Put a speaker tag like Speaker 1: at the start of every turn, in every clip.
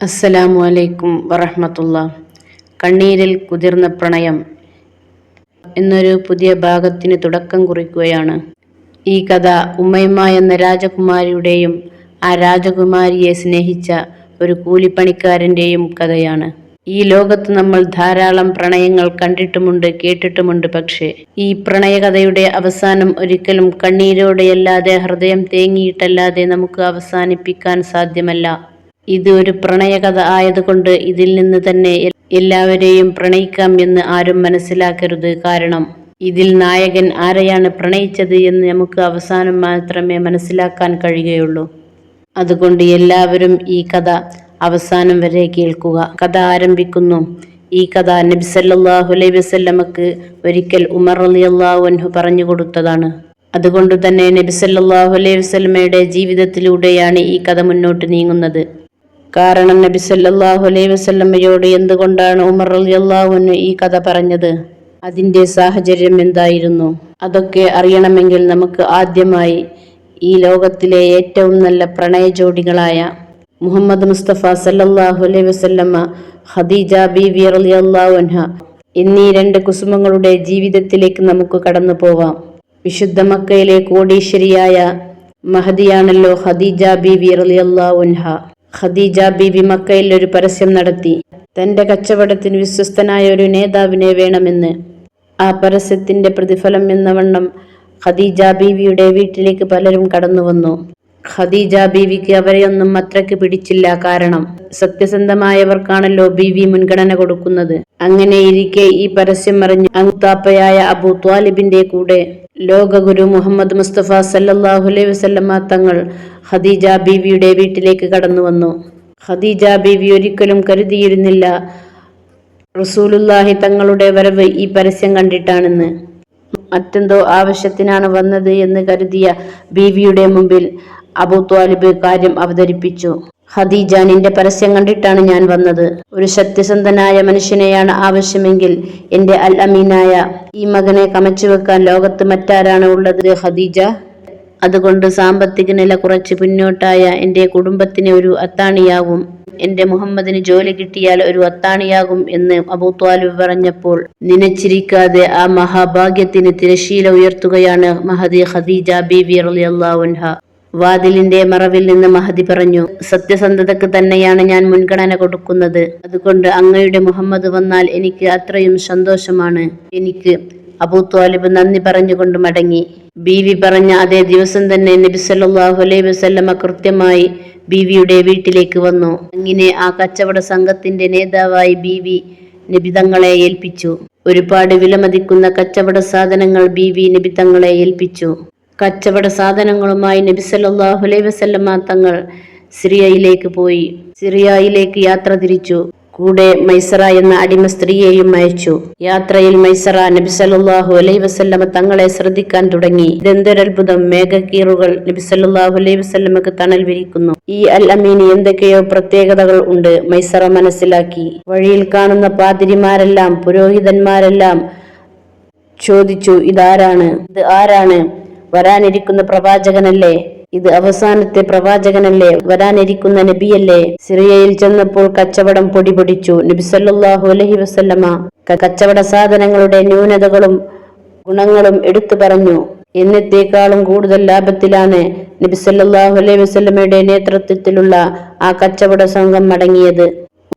Speaker 1: അസ്സലാമു അലൈക്കും വറഹമത്തുള്ള. കണ്ണീരിൽ കുതിർന്ന പ്രണയം എന്നൊരു പുതിയ ഭാഗത്തിന് തുടക്കം കുറിക്കുകയാണ്. ഈ കഥ ഉമ്മയമ്മ എന്ന രാജകുമാരിയുടെയും ആ രാജകുമാരിയെ സ്നേഹിച്ച ഒരു കൂലിപ്പണിക്കാരന്റെയും കഥയാണ്. ഈ ലോകത്ത് നമ്മൾ ധാരാളം പ്രണയങ്ങൾ കണ്ടിട്ടുമുണ്ട് കേട്ടിട്ടുമുണ്ട്. പക്ഷേ ഈ പ്രണയകഥയുടെ അവസാനം ഒരിക്കലും കണ്ണീരോടെയല്ലാതെ ഹൃദയം തേങ്ങിയിട്ടല്ലാതെ നമുക്ക് അവസാനിപ്പിക്കാൻ സാധ്യമല്ല. ഇത് ഒരു പ്രണയകഥ ആയതുകൊണ്ട് ഇതിൽ നിന്ന് തന്നെ എല്ലാവരെയും പ്രണയിക്കാം എന്ന് ആരും മനസ്സിലാക്കരുത്. കാരണം ഇതിൽ നായകൻ ആരെയാണ് പ്രണയിച്ചത് എന്ന് നമുക്ക് അവസാനം മാത്രമേ മനസ്സിലാക്കാൻ കഴിയുകയുള്ളൂ. അതുകൊണ്ട് എല്ലാവരും ഈ കഥ അവസാനം വരെ കേൾക്കുക. കഥ ആരംഭിക്കുന്നു. ഈ കഥ നബി സല്ലല്ലാഹു അലൈഹി വസല്ലമക്ക് ഒരിക്കൽ ഉമർ അലി അൻഹു പറഞ്ഞു കൊടുത്തതാണ്. അതുകൊണ്ട് തന്നെ നബി സല്ലല്ലാഹു അലൈഹി വസല്ലമയുടെ ജീവിതത്തിലൂടെയാണ് ഈ കഥ മുന്നോട്ട് നീങ്ങുന്നത്. കാരണം നബി സല്ലാഹു അലൈഹി വസല്ലമ്മയോട് എന്തുകൊണ്ടാണ് ഉമർ റളിയല്ലാഹു അൻഹു ഈ കഥ പറഞ്ഞത്? അതിന്റെ സാഹചര്യം എന്തായിരുന്നു? അതൊക്കെ അറിയണമെങ്കിൽ നമുക്ക് ആദ്യമായി ഈ ലോകത്തിലെ ഏറ്റവും നല്ല പ്രണയ ജോഡികളായ മുഹമ്മദ് മുസ്തഫ സല്ലാഹു അലൈഹി വസല്ലമ ഖദീജ ബീവി റളിയല്ലാഹു അൻഹ എന്നീ രണ്ട് കുസുമങ്ങളുടെ ജീവിതത്തിലേക്ക് നമുക്ക് കടന്നു പോവാം. വിശുദ്ധ മക്കയിലെ കോടീശ്വരിയായ മഹദിയാണല്ലോ ഖദീജ ബീവി റളിയല്ലാഹു അൻഹ. ഖദീജ ബീവി മക്കയിൽ ഒരു പരസ്യം നടത്തി. തന്റെ കച്ചവടത്തിന് വിശ്വസ്തനായ ഒരു നേതാവിനെ വേണമെന്ന്. ആ പരസ്യത്തിന്റെ പ്രതിഫലം എന്നവണ്ണം ഖദീജ ബീവിയുടെ വീട്ടിലേക്ക് പലരും കടന്നു വന്നു ഖദീജ ബീവിക്ക് അവരെയൊന്നും അത്രയ്ക്ക് പിടിച്ചില്ല കാരണം സത്യസന്ധമായവർക്കാണല്ലോ ബീവി മുൻഗണന കൊടുക്കുന്നത്. അങ്ങനെ ഇരിക്കെ ഈ പരസ്യം അറിഞ്ഞ് അങ്ങുത്താപ്പയായ അബു ത്വാലിബിന്റെ കൂടെ ലോകഗുരു മുഹമ്മദ് മുസ്തഫ സല്ലാഹുലൈ വസല്ലമ്മ വസല്ലമ തങ്ങൾ ഖദീജ ബീവിയുടെ വീട്ടിലേക്ക് കടന്നു വന്നു. ഖദീജ ബീവി ഒരിക്കലും കരുതിയിരുന്നില്ല. റസൂലുല്ലാഹി തങ്ങളുടെ വരവ് ഈ പരസ്യം കണ്ടിട്ടാണെന്ന്. മറ്റെന്തോ ആവശ്യത്തിനാണ് വന്നത് എന്ന് കരുതിയ ബീവിയുടെ മുമ്പിൽ അബൂ ത്വാലിബ് കാര്യം അവതരിപ്പിച്ചു. ഖദീജ നിന്റെ പരസ്യം കണ്ടിട്ടാണ് ഞാൻ വന്നത്. ഒരു സത്യസന്ധനായ മനുഷ്യനെയാണ് ആവശ്യമെങ്കിൽ എന്റെ അൽ അമീനായ ഈ മകനെ കമച്ചു വെക്കാൻ ലോകത്ത് മറ്റാരാണ് ഉള്ളത്? ഖദീജ അതുകൊണ്ട് സാമ്പത്തിക നില കുറച്ച് പിന്നോട്ടായ എന്റെ കുടുംബത്തിന് ഒരു അത്താണിയാകും. എന്റെ മുഹമ്മദിന് ജോലി കിട്ടിയാൽ ഒരു അത്താണിയാകും എന്ന് അബൂ പറഞ്ഞപ്പോൾ നനച്ചിരിക്കാതെ ആ മഹാഭാഗ്യത്തിന് തിരശീല ഉയർത്തുകയാണ് മഹദി ഖദീജ ബീവി റളിയല്ലാഹു അൻഹ. വാതിലിന്റെ മറവിൽ നിന്ന് മഹദി പറഞ്ഞു സത്യസന്ധതക്ക് തന്നെയാണ് ഞാൻ മുൻഗണന കൊടുക്കുന്നത്. അതുകൊണ്ട് അങ്ങയുടെ മുഹമ്മദ് വന്നാൽ എനിക്ക് അത്രയും സന്തോഷമാണ്. എനിക്ക് അബൂ ത്വാലിബ് നന്ദി പറഞ്ഞുകൊണ്ട് മടങ്ങി. ബീവി പറഞ്ഞ അതേ ദിവസം തന്നെ നബി സല്ലാഹു അലൈഹി വസല്ലമ കൃത്യമായി ബീവിയുടെ വീട്ടിലേക്ക് വന്നു. അങ്ങനെ ആ കച്ചവട സംഘത്തിന്റെ നേതാവായി ബീവി നബി തങ്ങളെ ഏൽപ്പിച്ചു. ഒരുപാട് വിലമതിക്കുന്ന കച്ചവട സാധനങ്ങൾ ബീവി നബി തങ്ങളെ ഏൽപ്പിച്ചു. കച്ചവട സാധനങ്ങളുമായി നബി അലൈഹി വസല്ലമ തങ്ങൾ സിറിയയിലേക്ക് പോയി. സിറിയയിലേക്ക് യാത്ര തിരിച്ചു. കൂടെ മൈസറ എന്ന അടിമ സ്ത്രീയെയും അയച്ചു. യാത്രയിൽ മൈസറ നബി സല്ലല്ലാഹു അലൈഹി വസല്ലമ തങ്ങളെ ശ്രദ്ധിക്കാൻ തുടങ്ങി. ദന്തരത്ഭുതം മേഘക്കീറുകൾ നബി സല്ലല്ലാഹു അലൈഹി വസല്ലമക്ക് തണൽ വിരിക്കുന്നു. ഈ അൽ അമീന് എന്തൊക്കെയോ പ്രത്യേകതകൾ ഉണ്ട്. മൈസറ മനസ്സിലാക്കി. വഴിയിൽ കാണുന്ന പാതിരിമാരെല്ലാം പുരോഹിതന്മാരെല്ലാം ചോദിച്ചു ഇതാരാണ്? ഇത് ആരാണ്? വരാനിരിക്കുന്ന പ്രവാചകനല്ലേ? ഇത് അവസാനത്തെ പ്രവാചകനല്ലേ? വരാനിരിക്കുന്ന നബിയല്ലേ? സിറിയയിൽ ചെന്നപ്പോൾ കച്ചവടം പൊടിപൊടിച്ചു. നബിസല്ലാഹു അലഹി വസല്ലമ കച്ചവട സാധനങ്ങളുടെ ന്യൂനതകളും ഗുണങ്ങളും എടുത്തു പറഞ്ഞു. എന്നത്തേക്കാളും കൂടുതൽ ലാഭത്തിലാണ് നബിസല്ലാഹു അലൈഹി വസല്ലമയുടെ നേതൃത്വത്തിലുള്ള ആ കച്ചവട സംഘം മടങ്ങിയത്.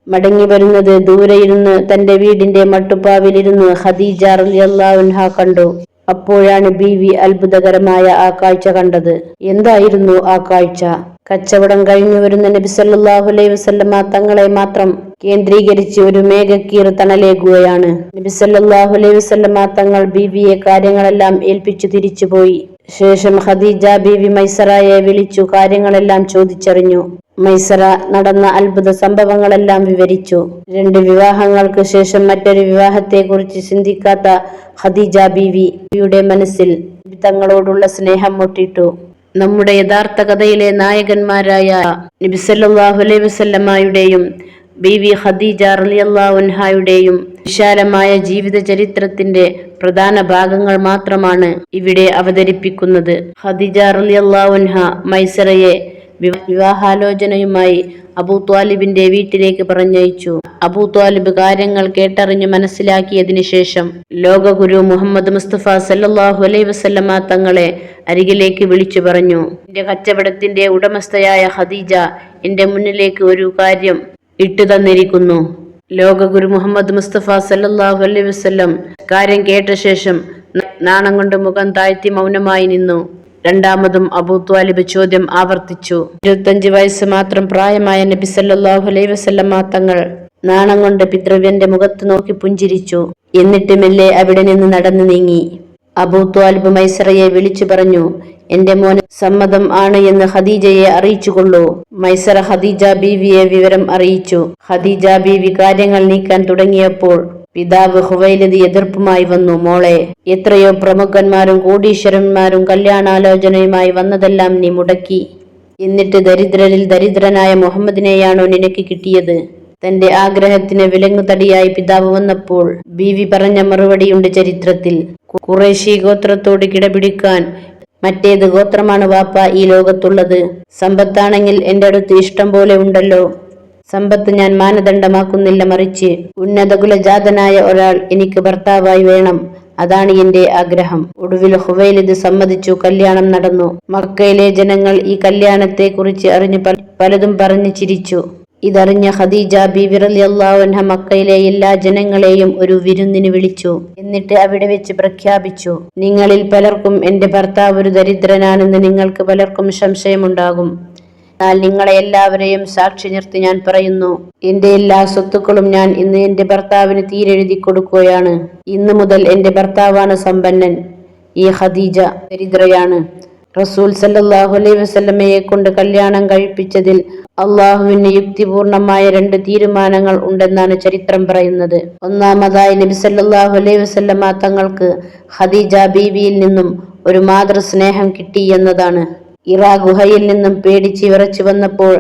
Speaker 1: മടങ്ങി വരുന്നത് ദൂരെ ഇരുന്ന് തന്റെ വീടിന്റെ മട്ടുപ്പാവിലിരുന്ന് ഖദീജ റളിയല്ലാഹു അൻഹ കണ്ടു. അപ്പോഴാണ് ബീവി അത്ഭുതകരമായ ആ കാഴ്ച കണ്ടത്. എന്തായിരുന്നു ആ കാഴ്ച? കച്ചവടം കഴിഞ്ഞു വരുന്ന നബി സല്ലല്ലാഹു അലൈഹി വസല്ലമ തങ്ങളെ മാത്രം കേന്ദ്രീകരിച്ച് ഒരു മേഘക്കീർ തണലേകുകയാണ്. നബി സല്ലല്ലാഹു അലൈഹി വസല്ലമ തങ്ങൾ ബീവിയെ കാര്യങ്ങളെല്ലാം ഏൽപ്പിച്ചു തിരിച്ചുപോയി. ശേഷം ഖദീജ ബീവി മൈസറായെ വിളിച്ചു കാര്യങ്ങളെല്ലാം ചോദിച്ചറിഞ്ഞു. മൈസറ നടന്ന അത്ഭുത സംഭവങ്ങളെല്ലാം വിവരിച്ചു. രണ്ട് വിവാഹങ്ങൾക്ക് ശേഷം മറ്റൊരു വിവാഹത്തെക്കുറിച്ച് ചിന്തിക്കാത്ത ഖദീജ ബിവിയുടെ മനസ്സിൽ തങ്ങളോടുള്ള സ്നേഹം മുട്ടിട്ടു. നമ്മുടെ യഥാർത്ഥ കഥയിലെ നായകന്മാരായ നബി സല്ലല്ലാഹു അലൈഹി വസല്ലമയുടെയും ബീവി ഖദീജ റളിയല്ലാഹു അൻഹായുടെയും വിശാലമായ ജീവിത ചരിത്രത്തിന്റെ പ്രധാന ഭാഗങ്ങൾ മാത്രമാണ് ഇവിടെ അവതരിപ്പിക്കുന്നത്. ഖദീജ റളിയല്ലാഹു അൻഹ മൈസറയെ വിവാഹാലോചനയുമായി അബൂ ത്വാലിബിന്റെ വീട്ടിലേക്ക് പറഞ്ഞയച്ചു. അബൂ ത്വാലിബ് കാര്യങ്ങൾ കേട്ടറിഞ്ഞു മനസ്സിലാക്കിയതിനു ശേഷം ലോകഗുരു മുഹമ്മദ് മുസ്തഫ സല്ലാഹു അലൈ വസല്ലമ തങ്ങളെ അരികിലേക്ക് വിളിച്ചു പറഞ്ഞു. എന്റെ കച്ചവടത്തിന്റെ ഉടമസ്ഥയായ ഖദീജ എന്റെ മുന്നിലേക്ക് ഒരു കാര്യം ഇട്ടു തന്നിരിക്കുന്നു. ലോകഗുരു മുഹമ്മദ് മുസ്തഫ സല്ലാഹു അലൈഹി വസല്ലം കാര്യം കേട്ട ശേഷം നാണം കൊണ്ട് മുഖം താഴ്ത്തി മൗനമായി നിന്നു. രണ്ടാമതും അബൂ ത്വാലിബ് ചോദ്യം ആവർത്തിച്ചു. ഇരുപത്തഞ്ച് വയസ്സ് മാത്രം പ്രായമായ നബി സല്ലാഹു അലൈ വസല്ലമ തങ്ങൾ നാണം കൊണ്ട് പിതൃവ്യന്റെ മുഖത്ത് നോക്കി പുഞ്ചിരിച്ചു. എന്നിട്ട് മെല്ലെ അവിടെ നിന്ന് നടന്നു നീങ്ങി. അബൂ ത്വാലിബ് മൈസറയെ വിളിച്ചു പറഞ്ഞു എന്റെ മോന് സമ്മതം ആണ് എന്ന് ഖദീജയെ അറിയിച്ചുകൊള്ളൂ. മൈസറ ഖദീജ ബീവിയെ വിവരം അറിയിച്ചു. ഖദീജ ബീവി കാര്യങ്ങൾ നീക്കാൻ തുടങ്ങിയപ്പോൾ പിതാവ് ഹുവൈലതി എതിർപ്പുമായി വന്നു മോളെ. എത്രയോ പ്രമുഖന്മാരും കോടീശ്വരന്മാരും കല്യാണാലോചനയുമായി വന്നതെല്ലാം നീ മുടക്കി. എന്നിട്ട് ദരിദ്രരിൽ ദരിദ്രനായ മുഹമ്മദിനെയാണോ നിനക്ക് കിട്ടിയത്? തന്റെ ആഗ്രഹത്തിന് വിലങ്ങുതടിയായി പിതാവ് വന്നപ്പോൾ ബീവി പറഞ്ഞ മറുപടിയുണ്ട് ചരിത്രത്തിൽ. കുറേശി ഗോത്രത്തോട് കിടപിടിക്കാൻ മറ്റേത് ഗോത്രമാണ് വാപ്പ ഈ ലോകത്തുള്ളത്. സമ്പത്താണെങ്കിൽ എന്റെ അടുത്ത് ഇഷ്ടം പോലെ ഉണ്ടല്ലോ. സമ്പത്ത് ഞാൻ മാനദണ്ഡമാക്കുന്നില്ല മറിച്ച്. ഉന്നത കുലജാതനായ ഒരാൾ എനിക്ക് ഭർത്താവായി വേണം. അതാണ് എന്റെ ആഗ്രഹം. ഒടുവിൽ ഹുവൈലിത് സമ്മതിച്ചു. കല്യാണം നടന്നു. മക്കയിലെ ജനങ്ങൾ ഈ കല്യാണത്തെ കുറിച്ച് അറിഞ്ഞ് പലതും പറഞ്ഞു ചിരിച്ചു. ഇതറിഞ്ഞ ഖദീജ ബി റളിയല്ലാഹു അൻഹ മക്കയിലെ എല്ലാ ജനങ്ങളെയും ഒരു വിരുന്നിന് വിളിച്ചു. എന്നിട്ട് അവിടെ വെച്ച് പ്രഖ്യാപിച്ചു. നിങ്ങളിൽ പലർക്കും എന്റെ ഭർത്താവ് ഒരു ദരിദ്രനാണെന്ന് നിങ്ങൾക്ക് പലർക്കും സംശയമുണ്ടാകും. എന്നാൽ നിങ്ങളെ എല്ലാവരെയും സാക്ഷി നിർത്തി ഞാൻ പറയുന്നു എന്റെ എല്ലാ സ്വത്തുക്കളും ഞാൻ ഇന്ന് എന്റെ ഭർത്താവിന് തീരെഴുതി കൊടുക്കുകയാണ്. ഇന്ന് മുതൽ എന്റെ ഭർത്താവാണ് സമ്പന്നൻ ഈ ഖദീജ ദരിദ്രയാണ്. റസൂൽ സല്ലാഹു അലൈ വസ്ലമയെ കൊണ്ട് കല്യാണം കഴിപ്പിച്ചതിൽ അള്ളാഹുവിന് യുക്തിപൂർണമായ രണ്ട് തീരുമാനങ്ങൾ ഉണ്ടെന്നാണ് ചരിത്രം പറയുന്നത്. ഒന്നാമതായി നബി സല്ലാഹു അലൈഹി വസ്ലമ തങ്ങൾക്ക് ഖദീജ ബീവിയിൽ നിന്നും ഒരു മാതൃസ്നേഹം കിട്ടി എന്നതാണ്. ഇറാ ഗുഹയിൽ നിന്നും പേടിച്ച് വിറച്ചു വന്നപ്പോൾ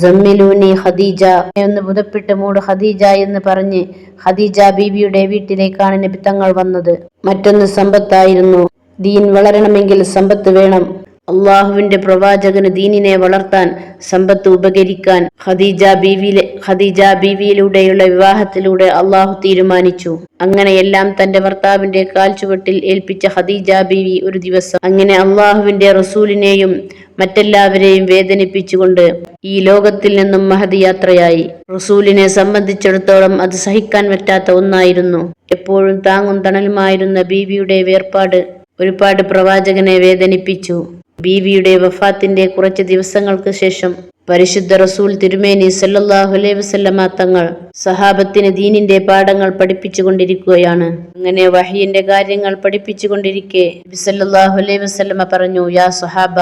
Speaker 1: ജമ്മിലൂനി ഖദീജ എന്ന് പുതപ്പിട്ട് മൂട് ഖദീജ എന്ന് പറഞ്ഞ് ഖദീജ ബീബിയുടെ വീട്ടിലേക്കാണ് നബി തങ്ങൾ വന്നത്. മറ്റൊന്ന് സമ്പത്തായിരുന്നു. ദീൻ വളരണമെങ്കിൽ സമ്പത്ത് വേണം. അള്ളാഹുവിന്റെ പ്രവാചകന് ദീനിനെ വളർത്താൻ സമ്പത്ത് ഉപകരിക്കാൻ ഖദീജ ബീവിയിലെ ഖദീജ ബീവിയിലൂടെയുള്ള വിവാഹത്തിലൂടെ അള്ളാഹു തീരുമാനിച്ചു. അങ്ങനെയെല്ലാം തന്റെ ഭർത്താവിന്റെ കാൽച്ചുവട്ടിൽ ഏൽപ്പിച്ച ഖദീജ ബീവി ഒരു ദിവസം അങ്ങനെ അള്ളാഹുവിന്റെ റസൂലിനെയും മറ്റെല്ലാവരെയും വേദനിപ്പിച്ചുകൊണ്ട് ഈ ലോകത്തിൽ നിന്നും മഹദ് യാത്രയായി റസൂലിനെ സംബന്ധിച്ചിടത്തോളം അത് സഹിക്കാൻ പറ്റാത്ത ഒന്നായിരുന്നു. എപ്പോഴും താങ്ങും തണലുമായിരുന്ന ബീവിയുടെ വേർപാട് ഒരുപാട് പ്രവാചകനെ വേദനിപ്പിച്ചു. ബീവിയുടെ വഫാത്തിന്റെ കുറച്ച് ദിവസങ്ങൾക്ക് ശേഷം പരിശുദ്ധ റസൂൽ തിരുമേനി സല്ലല്ലാഹു അലൈഹി വസല്ലമ തങ്ങൾ സഹാബത്തിന് ദീനിന്റെ പാഠങ്ങൾ പഠിപ്പിച്ചു കൊണ്ടിരിക്കുകയാണ് അങ്ങനെ വഹിയിന്റെ കാര്യങ്ങൾ പഠിപ്പിച്ചു കൊണ്ടിരിക്കെ നബി സല്ലല്ലാഹു അലൈഹി വസല്ലമ പറഞ്ഞു യാ സഹാബ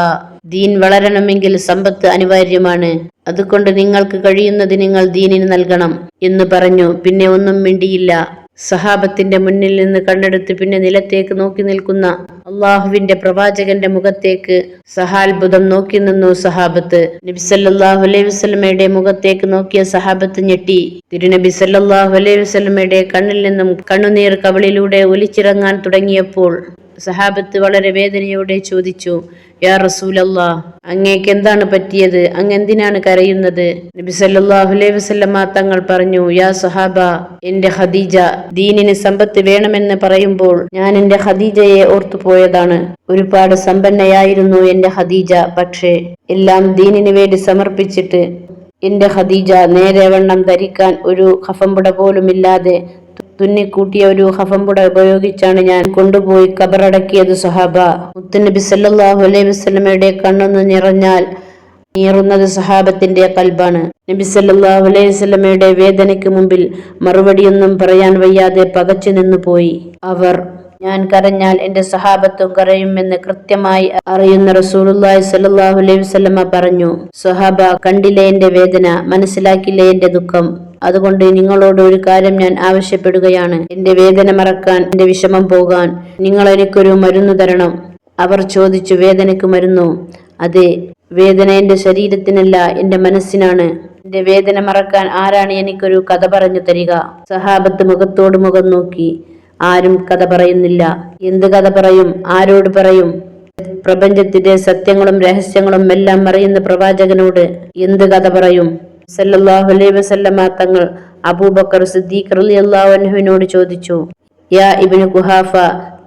Speaker 1: ദീൻ വളരണമെങ്കിൽ സമ്പത്ത് അനിവാര്യമാണ്. അതുകൊണ്ട് നിങ്ങൾക്ക് കഴിയുന്നത് നിങ്ങൾ ദീനിന് നൽകണം എന്ന് പറഞ്ഞു. പിന്നെ ഒന്നും മിണ്ടിയില്ല. സഹാബത്തിന്റെ മുന്നിൽ നിന്ന് കണ്ണെടുത്ത് പിന്നെ നിലത്തേക്ക് നോക്കി നിൽക്കുന്ന അള്ളാഹുവിന്റെ പ്രവാചകന്റെ മുഖത്തേക്ക് സഹാത്ഭുതം നോക്കി നിന്നു സഹാബത്ത്. നബി സല്ലല്ലാഹു അലൈഹി വസ്ലമയുടെ മുഖത്തേക്ക് നോക്കിയ സഹാബത്ത് ഞെട്ടി. തിരുനബി സല്ലാഹു അലൈഹി വസ്ലമയുടെ കണ്ണിൽ നിന്നും കണ്ണുനീർ കവളിലൂടെ ഒലിച്ചിറങ്ങാൻ തുടങ്ങിയപ്പോൾ സഹാബത്ത് വളരെ വേദനയോടെ ചോദിച്ചു യാ റസൂലല്ലാ അങ്ങേക്ക് എന്താണ് പറ്റിയത്? അങ്ങ് എന്തിനാണ് കരയുന്നത്? നബി സല്ലല്ലാഹു അലൈഹി വസല്ലമ തങ്ങൾ പറഞ്ഞു യാ സഹാബ എന്റെ ഖദീജ ദീനിന് സമ്പത്ത് വേണമെന്ന് പറയുമ്പോൾ ഞാൻ എന്റെ ഖദീജയെ ഓർത്തുപോയതാണ് ഒരുപാട് സമ്പന്നയായിരുന്നു എന്റെ ഖദീജ പക്ഷേ എല്ലാം ദീനിന് വേണ്ടി സമർപ്പിച്ചിട്ട് എന്റെ ഖദീജ നേരെ വണ്ണം ധരിക്കാൻ ഒരു ഖഫമ്പുട പോലുമില്ലാതെ തുന്നിക്കൂട്ടിയ ഒരു ഹഫംപുട ഉപയോഗിച്ചാണ് ഞാൻ കൊണ്ടുപോയി കബറടക്കിയത് സഹാബ. മുത്തുനബി സല്ലാഹു അലൈഹി വസ്ലമയുടെ കണ്ണൊന്ന് നിറഞ്ഞാൽ നീറുന്നത് സഹാബത്തിന്റെ കൽബാണ്. നബി സല്ലാഹു അലൈഹി വസല്ലമയുടെ വേദനയ്ക്ക് മുമ്പിൽ മറുപടിയൊന്നും പറയാൻ വയ്യാതെ പകച്ചു നിന്നു പോയി. അവർ ഞാൻ കരഞ്ഞാൽ എന്റെ സഹാബത്തും കരയുമെന്ന് കൃത്യമായി അറിയുന്ന റസൂലുള്ളാഹി സല്ലാഹു അലൈഹി വസല്ലമ പറഞ്ഞു. സഹാബ കണ്ടില്ലേ എന്റെ വേദന മനസ്സിലാക്കില്ലേ എന്റെ ദുഃഖം? അതുകൊണ്ട് നിങ്ങളോട് ഒരു കാര്യം ഞാൻ ആവശ്യപ്പെടുകയാണ്. എന്റെ വേദന മറക്കാൻ എന്റെ വിഷമം പോകാൻ നിങ്ങൾ എനിക്കൊരു മരുന്ന് തരണം. അവർ ചോദിച്ചു വേദനയ്ക്ക് മരുന്നു? അതെ വേദന എന്റെ ശരീരത്തിനല്ല എന്റെ മനസ്സിനാണ്. എന്റെ വേദന മറക്കാൻ ആരാണ് എനിക്കൊരു കഥ പറഞ്ഞു തരിക? സഹാബത്ത് മുഖത്തോട് മുഖം നോക്കി. ആരും കഥ പറയുന്നില്ല. എന്ത് കഥ പറയും? ആരോട് പറയും? പ്രപഞ്ചത്തിന്റെ സത്യങ്ങളും രഹസ്യങ്ങളും എല്ലാം അറിയുന്ന പ്രവാചകനോട്. എന്ത് കഥ പറയും? സല്ലല്ലാഹു അലൈഹി വസല്ലമ തങ്ങൾ അബൂബക്കർ സിദ്ദീഖ് റളിയല്ലാഹു അൻഹുവിനോട് ചോദിച്ചു യാ ഇബ്നു കുഹാഫ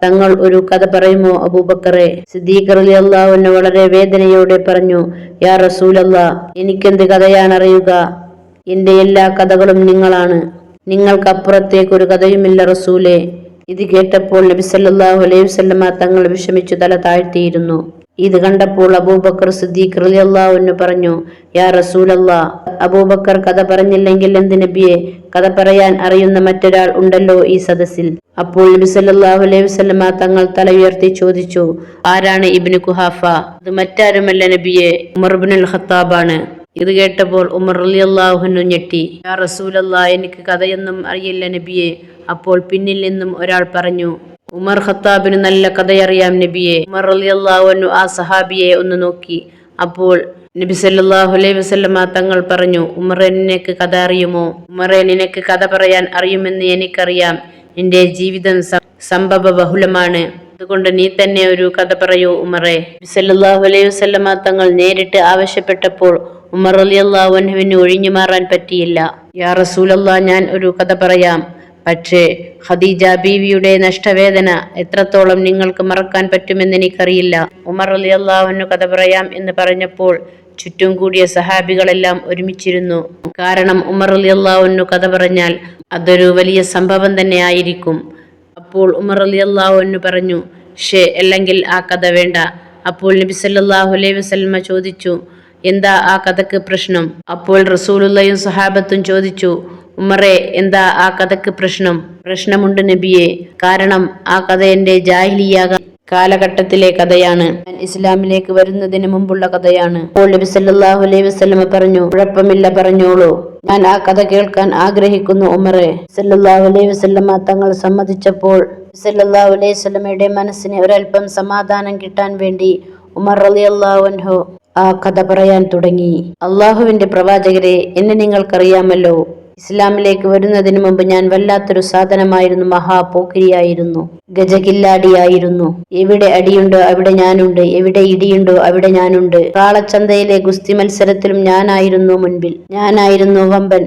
Speaker 1: തങ്ങൾ ഒരു കഥ പറയുമോ? അബൂബക്കറെ സിദ്ദീഖ് റളിയല്ലാഹു അൻഹു വളരെ വേദനയോടെ പറഞ്ഞു യാ റസൂലല്ലാ എനിക്കെന്ത് കഥയാണ് അറിയുക എന്റെ എല്ലാ കഥകളും നിങ്ങളാണ്. നിങ്ങൾക്കപ്പുറത്തേക്ക് ഒരു കഥയുമില്ല റസൂലെ. ഇത് കേട്ടപ്പോൾ നബി സല്ലല്ലാഹു അലൈഹി വസല്ലമ തങ്ങൾ വിഷമിച്ചു തല താഴ്ത്തിയിരുന്നു. ഇത് കണ്ടപ്പോൾ അബൂബക്കർ സിദ്ദീഖ് റളിയല്ലാഹു അൻഹു പറഞ്ഞു യാ റസൂലല്ലാ അബൂബക്കർ കഥ പറഞ്ഞില്ലെങ്കിൽ എന്ത് നബിയെ? കഥ പറയാൻ അറിയുന്ന മറ്റൊരാൾ ഉണ്ടല്ലോ ഈ സദസ്സിൽ. അപ്പോൾ നബി സല്ലല്ലാഹു അലൈഹി വസ്ലമ തങ്ങൾ തല ഉയർത്തി ചോദിച്ചു ആരാണ് ഇബിന് കുഹാഫ? അത് മറ്റാരുമല്ല നബിയെ ഉമർബിനുൽ ഖത്താബാണ്. ഇത് കേട്ടപ്പോൾ ഉമർ അള്ളാഹുനു ഞെട്ടി യാ റസൂലല്ലാ എനിക്ക് കഥയൊന്നും അറിയില്ല നബിയെ. അപ്പോൾ പിന്നിൽ നിന്നും ഒരാൾ പറഞ്ഞു ഉമർ ഖത്താബിന് നല്ല കഥയറിയാം നബിയെ. ഉമർ അലി അള്ളാഹു ആ സഹാബിയെ ഒന്ന് നോക്കി. അപ്പോൾ നബി സല്ലാഹു അലൈഹി വസല്ലമ തങ്ങൾ പറഞ്ഞു ഉമറെ നിനക്ക് കഥ അറിയുമോ? ഉമറെ നിനക്ക് കഥ പറയാൻ അറിയുമെന്ന് എനിക്കറിയാം. നിന്റെ ജീവിതം സംഭവ ബഹുലമാണ് അതുകൊണ്ട് നീ തന്നെ ഒരു കഥ പറയൂ ഉമറെ. സല്ലാഹു അലൈഹി വസല്ലമ തങ്ങൾ നേരിട്ട് ആവശ്യപ്പെട്ടപ്പോൾ ഉമർ റളിയല്ലാഹു അൻഹുവിന് ഒഴിഞ്ഞു മാറാൻ പറ്റിയില്ല. യാ റസൂലല്ലാ ഞാൻ ഒരു കഥ പറയാം. പക്ഷേ ഖദീജ ബീവിയുടെ നഷ്ടവേദന എത്രത്തോളം നിങ്ങൾക്ക് മറക്കാൻ പറ്റുമെന്ന് എനിക്കറിയില്ല. ഉമർ അലി അള്ളാഹുവിനു കഥ പറയാം എന്ന് പറഞ്ഞപ്പോൾ ചുറ്റും കൂടിയ സഹാബികളെല്ലാം ഒരുമിച്ചിരുന്നു. കാരണം ഉമർ അലി അള്ളാഹുവിനു കഥ പറഞ്ഞാൽ അതൊരു വലിയ സംഭവം തന്നെ ആയിരിക്കും. അപ്പോൾ ഉമർ അലി അള്ളാഹുവിനു പറഞ്ഞു ഷേ അല്ലെങ്കിൽ ആ കഥ വേണ്ട. അപ്പോൾ നബി സല്ലല്ലാഹു അലൈഹി വസല്ലമ ചോദിച്ചു എന്താ ആ കഥക്ക് പ്രശ്നം? അപ്പോൾ റസൂലുള്ളയും സഹാബത്തും ചോദിച്ചു ഉമറെ എന്താ ആ കഥക്ക് പ്രശ്നം? പ്രശ്നമുണ്ട് നബിയെ. കാരണം ആ കഥ എന്റെ ജാഹിലിയ കാലഘട്ടത്തിലെ കഥയാണ്. ഞാൻ ഇസ്ലാമിലേക്ക് വരുന്നതിന് മുമ്പുള്ള കഥയാണ്. അപ്പോൾ നബി സല്ലല്ലാഹു അലൈഹി വസല്ലമ പറഞ്ഞു കുഴപ്പമില്ല പറഞ്ഞോളൂ. ഞാൻ ആ കഥ കേൾക്കാൻ ആഗ്രഹിക്കുന്നു ഉമറെ സല്ലല്ലാഹു അലൈഹി വസല്ലമ തങ്ങൾ സമ്മതിച്ചപ്പോൾ സല്ലല്ലാഹു അലൈഹി വസല്ലമയുടെ മനസ്സിന് ഒരല്പം സമാധാനം കിട്ടാൻ വേണ്ടി ഉമർ അലി അൻഹു ആ കഥ പറയാൻ തുടങ്ങി. അള്ളാഹുവിന്റെ പ്രവാചകരെ എന്നെ നിങ്ങൾക്കറിയാമല്ലോ. ഇസ്ലാമിലേക്ക് വരുന്നതിന് മുമ്പ് ഞാൻ വല്ലാത്തൊരു സാധനമായിരുന്നു മഹാപോക്കിരിയായിരുന്നു ഗജകില്ലാടിയായിരുന്നു എവിടെ അടിയുണ്ടോ അവിടെ ഞാനുണ്ട് എവിടെ ഇടിയുണ്ടോ അവിടെ ഞാനുണ്ട്. കാളച്ചന്തയിലെ ഗുസ്തി മത്സരത്തിലും ഞാനായിരുന്നു മുൻപിൽ. ഞാനായിരുന്നു വമ്പൻ.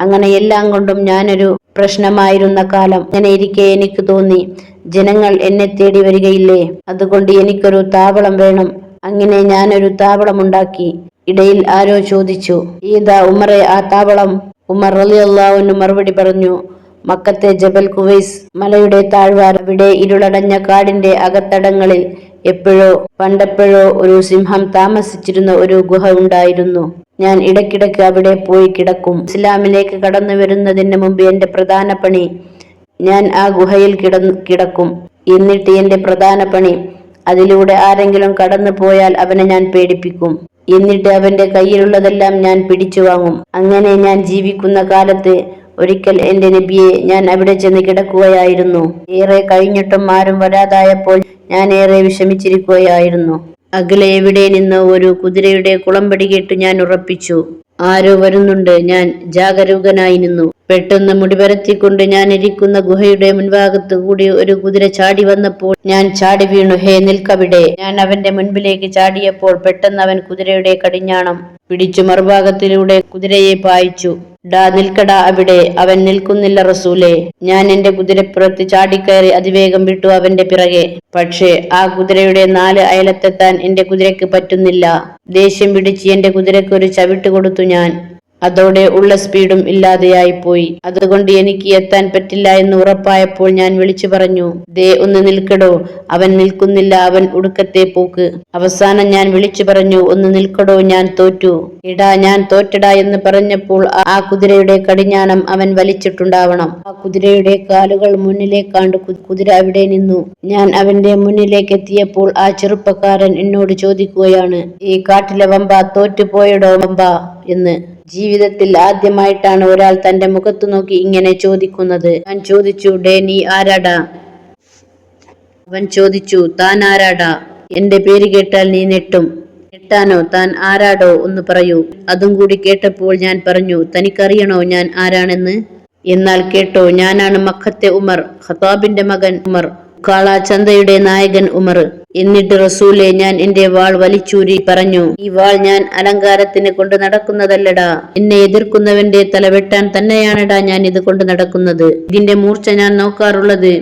Speaker 1: അങ്ങനെ എല്ലാം കൊണ്ടും ഞാനൊരു പ്രശ്നമായിരുന്ന കാലം. അങ്ങനെ ഇരിക്കെ എനിക്ക് തോന്നി ജനങ്ങൾ എന്നെ തേടി വരികയില്ലേ? അതുകൊണ്ട് എനിക്കൊരു താവളം വേണം. അങ്ങനെ ഞാനൊരു താവളമുണ്ടാക്കി. ഇടയിൽ ആരോ ചോദിച്ചു ഈദാ ഉമറെ ആ താവളം? ഉമർ അലി അള്ളാഹുവിന് മറുപടി പറഞ്ഞു മക്കത്തെ ജബൽ കുവൈസ് മലയുടെ താഴ്വാർ ഇവിടെ ഇരുളടഞ്ഞ കാടിന്റെ അകത്തടങ്ങളിൽ എപ്പോഴോ പണ്ടെപ്പോഴോ ഒരു സിംഹം താമസിച്ചിരുന്ന ഒരു ഗുഹ ഉണ്ടായിരുന്നു. ഞാൻ ഇടയ്ക്കിടയ്ക്ക് അവിടെ പോയി കിടക്കും. ഇസ്ലാമിലേക്ക് കടന്നു വരുന്നതിന് മുമ്പ് എന്റെ പ്രധാന പണി ഞാൻ ആ ഗുഹയിൽ കിടന്നു കിടക്കും. എന്നിട്ട് എന്റെ പ്രധാന പണി അതിലൂടെ ആരെങ്കിലും കടന്നു പോയാൽ അവനെ ഞാൻ പേടിപ്പിക്കും. എന്നിട്ട് അവന്റെ കയ്യിലുള്ളതെല്ലാം ഞാൻ പിടിച്ചു വാങ്ങും. അങ്ങനെ ഞാൻ ജീവിക്കുന്ന കാലത്ത് ഒരിക്കൽ എന്റെ നബിയെ ഞാൻ അവിടെ ചെന്ന് കിടക്കുകയായിരുന്നു. ഏറെ കഴിഞ്ഞിട്ടും ആരും വരാതായപ്പോൾ ഞാൻ ഏറെ വിഷമിച്ചിരിക്കുകയായിരുന്നു. അകലെ എവിടെ നിന്ന് ഒരു കുതിരയുടെ കുളമ്പടി കേട്ട് ഞാൻ ഉറപ്പിച്ചു. ആരോ വരുന്നുണ്ട്. ഞാൻ ജാഗരൂകനായി നിന്നു പെട്ടെന്ന് മുടിപരത്തിക്കൊണ്ട് ഞാൻ ഇരിക്കുന്ന ഗുഹയുടെ മുൻഭാഗത്ത് കൂടി ഒരു കുതിര ചാടി വന്നപ്പോൾ ഞാൻ ചാടി വീണു. ഹേ നിൽക്കവിടെ. ഞാൻ അവന്റെ മുൻപിലേക്ക് ചാടിയപ്പോൾ പെട്ടെന്ന് അവൻ കുതിരയുടെ കടിഞ്ഞാണം പിടിച്ചു മറുഭാഗത്തിലൂടെ കുതിരയെ പായിച്ചു. ഡാ നിൽക്കടാ അവിടെ. അവൻ നിൽക്കുന്നില്ല റസൂലേ. ഞാൻ എന്റെ കുതിരപ്പുറത്ത് ചാടിക്കയറി അതിവേഗം വിട്ടു അവന്റെ പിറകെ. പക്ഷേ ആ കുതിരയുടെ നാല് അയലത്തെത്താൻ എന്റെ കുതിരയ്ക്ക് പറ്റുന്നില്ല. ദേഷ്യം പിടിച്ച് എന്റെ കുതിരയ്ക്ക് ഒരു ചവിട്ട് കൊടുത്തു. ഞാൻ. അതോടെ ഉള്ള സ്പീഡും ഇല്ലാതെയായി പോയി അതുകൊണ്ട് എനിക്ക് എത്താൻ പറ്റില്ല എന്ന് ഉറപ്പായപ്പോൾ ഞാൻ വിളിച്ചു പറഞ്ഞു ദേ ഒന്ന് നിൽക്കടോ. അവൻ നിൽക്കുന്നില്ല. അവൻ ഉടുക്കത്തെ പോക്ക്. അവസാനം ഞാൻ വിളിച്ചു പറഞ്ഞു ഒന്ന് നിൽക്കടോ. ഞാൻ തോറ്റു. എടാ ഞാൻ തോറ്റടാ എന്ന് പറഞ്ഞപ്പോൾ ആ കുതിരയുടെ കടിഞ്ഞാണം അവൻ വലിച്ചിട്ടുണ്ടാവണം. ആ കുതിരയുടെ കാലുകൾ മുന്നിലേക്കാണ്ട് കുതിര അവിടെ നിന്നു. ഞാൻ അവന്റെ മുന്നിലേക്ക് എത്തിയപ്പോൾ ആ ചെറുപ്പക്കാരൻ എന്നോട് ചോദിക്കുകയാണ് ഈ കാട്ടിലെ വമ്പ തോറ്റുപോയടോ വമ്പ? എന്ന്. ജീവിതത്തിൽ ആദ്യമായിട്ടാണ് ഒരാൾ തന്റെ മുഖത്തു നോക്കി ഇങ്ങനെ ചോദിക്കുന്നത്. ഞാൻ ചോദിച്ചു ഡേ നീ ആരാടാ? അവൻ ചോദിച്ചു താൻ ആരാടാ? എന്റെ പേര് കേട്ടാൽ നീ നെട്ടും നെട്ടാനോ താൻ ആരാടോ ഒന്ന് പറയൂ. അതും കൂടി കേട്ടപ്പോൾ ഞാൻ പറഞ്ഞു തനിക്കറിയണോ ഞാൻ ആരാണെന്ന്? എന്നാൽ കേട്ടോ ഞാനാണ് മക്കത്തെ ഉമർ ഖത്താബിന്റെ മകൻ ഉമർ കാള ചന്തയുടെ നായകൻ ഉമർ. എന്നിട്ട് റസൂലെ ഞാൻ എന്റെ വാൾ വലിച്ചൂരി പറഞ്ഞു ഈ വാൾ ഞാൻ അലങ്കാരത്തിന് കൊണ്ട് നടക്കുന്നതല്ലടാ. എന്നെ എതിർക്കുന്നവന്റെ തലവെട്ടാൻ തന്നെയാണടാ ഞാൻ ഇത് കൊണ്ട് നടക്കുന്നത്. ഇതിന്റെ മൂർച്ച ഞാൻ നോക്കാറുള്ളത്.